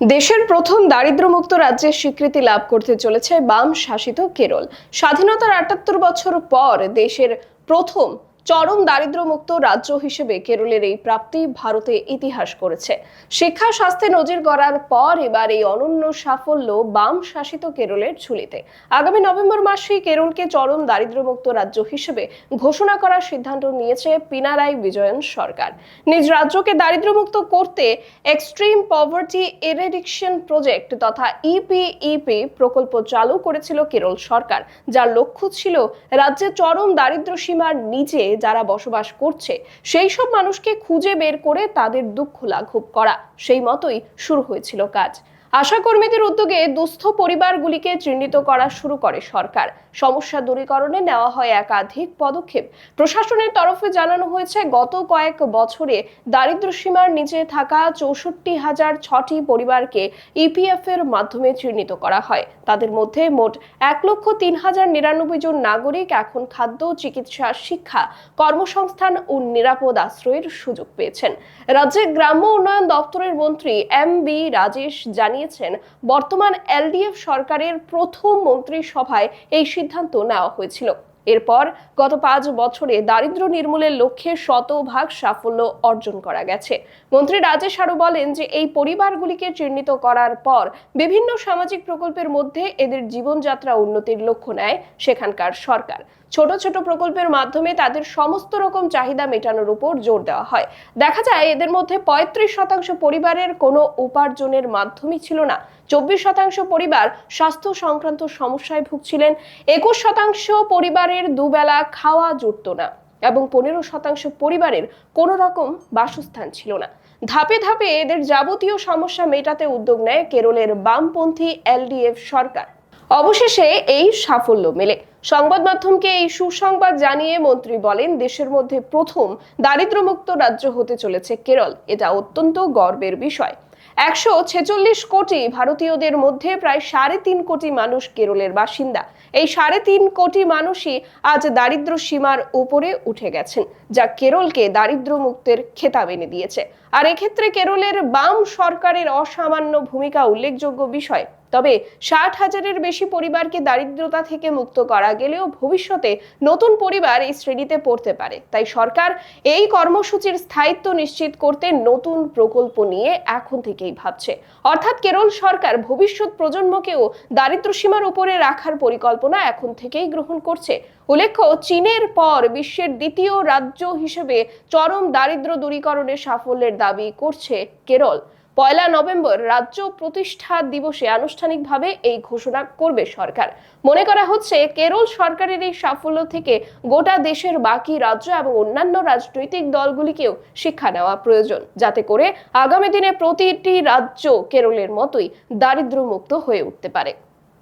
দেশের প্রথম দারিদ্র্যমুক্ত রাজ্যের স্বীকৃতি লাভ করতে চলেছে বাম শাসিত কেরল। স্বাধীনতার আটাত্তর বছর পর দেশের প্রথম চরম দারিদ্র্যমুক্ত রাজ্য হিসেবে কেরলের এই প্রাপ্তি ভারতে ইতিহাস করেছে। শিক্ষা স্বাস্থ্যে নজির গড়ার পর এবার এই অনন্য সাফল্য বাম শাসিত কেরলের ঝুলিতে। আগামী নভেম্বর মাসেই কেরলকে চরম দারিদ্র্যমুক্ত রাজ্য হিসেবে ঘোষণা করার সিদ্ধান্ত নিয়েছে পিনারাই বিজয়ন সরকার। নিজ রাজ্যকে দারিদ্র্যমুক্ত করতে এক্সট্রিম পভার্টি এরেডিকশন প্রজেক্ট তথা ইপিইপি প্রকল্প চালু করেছিল কেরল সরকার, যার লক্ষ্য ছিল রাজ্যে চরম দারিদ্র্য সীমার নিচে যারা বসবাস করছে, সেই সব মানুষকে খুঁজে বের করে তাদের দুঃখ লাঘব করা। সেই মতোই শুরু হয়েছিল কাজ। আশাকর্মীদের উদ্যোগে দুস্থ পরিবারগুলিকে চিহ্নিত করা শুরু করে সরকার। সমস্যা দূরীকরণে নেওয়া হয় একাধিক পদক্ষেপ। প্রশাসনের তরফে জানানো হয়েছে, গত কয়েক বছরে দারিদ্র সীমার নিচে থাকা চৌষট্টি হাজার ছটি পরিবারকে ইপিএফ এর মাধ্যমে চিহ্নিত করা হয়। তাদের মধ্যে মোট এক লক্ষ তিন হাজার নিরানব্বই জন নাগরিক এখন খাদ্য, চিকিৎসা, শিক্ষা, কর্মসংস্থান ও নিরাপদ আশ্রয়ের সুযোগ পেয়েছেন। রাজ্যের গ্রাম্য উন্নয়ন দপ্তরের মন্ত্রী এম বি রাজেশ জানিয়েছেন বর্তমান এলডিএফ সরকারের প্রথম মন্ত্রিসভায় এই সিদ্ধান্ত নেওয়া হয়েছিল। এরপর গত পাঁচ বছরে দারিদ্র্য নির্মূলের লক্ষ্যে শতভাগ সাফল্য অর্জন করা গেছে। মন্ত্রী রাজেশ আরও বলেন যে, এই পরিবারগুলিকে চিহ্নিত করার পর বিভিন্ন সামাজিক প্রকল্পের মধ্যে এদের জীবনযাত্রা উন্নতির লক্ষ্য নেয় সেখানকার সরকার। ছোট ছোট প্রকল্পের মাধ্যমে তাদের সমস্ত রকম চাহিদা মেটানোর উপর জোর দেওয়া হয়। দেখা যায় এদের মধ্যে পঁয়ত্রিশ শতাংশ পরিবারের কোনো উপার্জনের মাধ্যমই ছিল না। চব্বিশ শতাংশ পরিবার স্বাস্থ্য সংক্রান্ত সমস্যায় ভুগছিলেন। একুশ শতাংশ পরিবারের দুবেলা খাওয়া জুটত না এবং পনেরো শতাংশ পরিবারের কোনো রকম বাসস্থান ছিল না। ধাপে ধাপে এদের যাবতীয় সমস্যা মেটাতে উদ্যোগ নেয় কেরলের বামপন্থী এলডিএফ সরকার। অবশেষে এই সাফল্য মেলে। সংবাদ মাধ্যমকে এই সুসংবাদ জানিয়ে মন্ত্রী বলেন, দেশের মধ্যে প্রথম দারিদ্র্যমুক্ত রাজ্য হতে চলেছে কেরল। এটা অত্যন্ত গর্বের বিষয়। একশো ছেচল্লিশ কোটি ভারতীয়দের মধ্যে প্রায় সাড়ে তিন কোটি মানুষ কেরলের বাসিন্দা। এই সাড়ে তিন কোটি মানুষই আজ দারিদ্র সীমার উপরে উঠে গেছেন, যা কেরলকে দারিদ্র মুক্তের খেতাব এনে দিয়েছে। আর এক্ষেত্রে কেরলের বাম সরকারের অসামান্য ভূমিকা উল্লেখযোগ্য বিষয় তবে ষাট হাজারের বেশি পরিবারকে দারিদ্রতা থেকে মুক্ত করা গেলেও ভবিষ্যতে নতুন পরিবার এই শ্রেণীতে পড়তে পারে। তাই সরকার এই কর্মসূচির স্থায়িত্ব নিশ্চিত করতে নতুন প্রকল্প নিয়ে এখন থেকেই ভাবছে। অর্থাৎ কেরল সরকার ভবিষ্যৎ প্রজন্মকেও দারিদ্র সীমার উপরে রাখার পরিকল্পনা এখন থেকেই গ্রহণ করছে। উল্লেখ্য, চীনের পর বিশ্বের দ্বিতীয় রাজ্য হিসেবে চরম দারিদ্র দূরীকরণের সাফল্যের দাবি করছে কেরল। পয়লা নভেম্বর রাজ্য প্রতিষ্ঠা দিবসে আনুষ্ঠানিকভাবে এই ঘোষণা করবে সরকার। মনে করা হচ্ছে, কেরল সরকারের এই সাফল্য থেকে গোটা দেশের বাকি রাজ্য এবং অন্যান্য রাজনৈতিক দলগুলিকেও শিক্ষা নেওয়া প্রয়োজন। যাতে করে আগামী দিনে প্রতিটি রাজ্য কেরলের মতোই দারিদ্র্যমুক্ত হয়ে উঠতে পারে।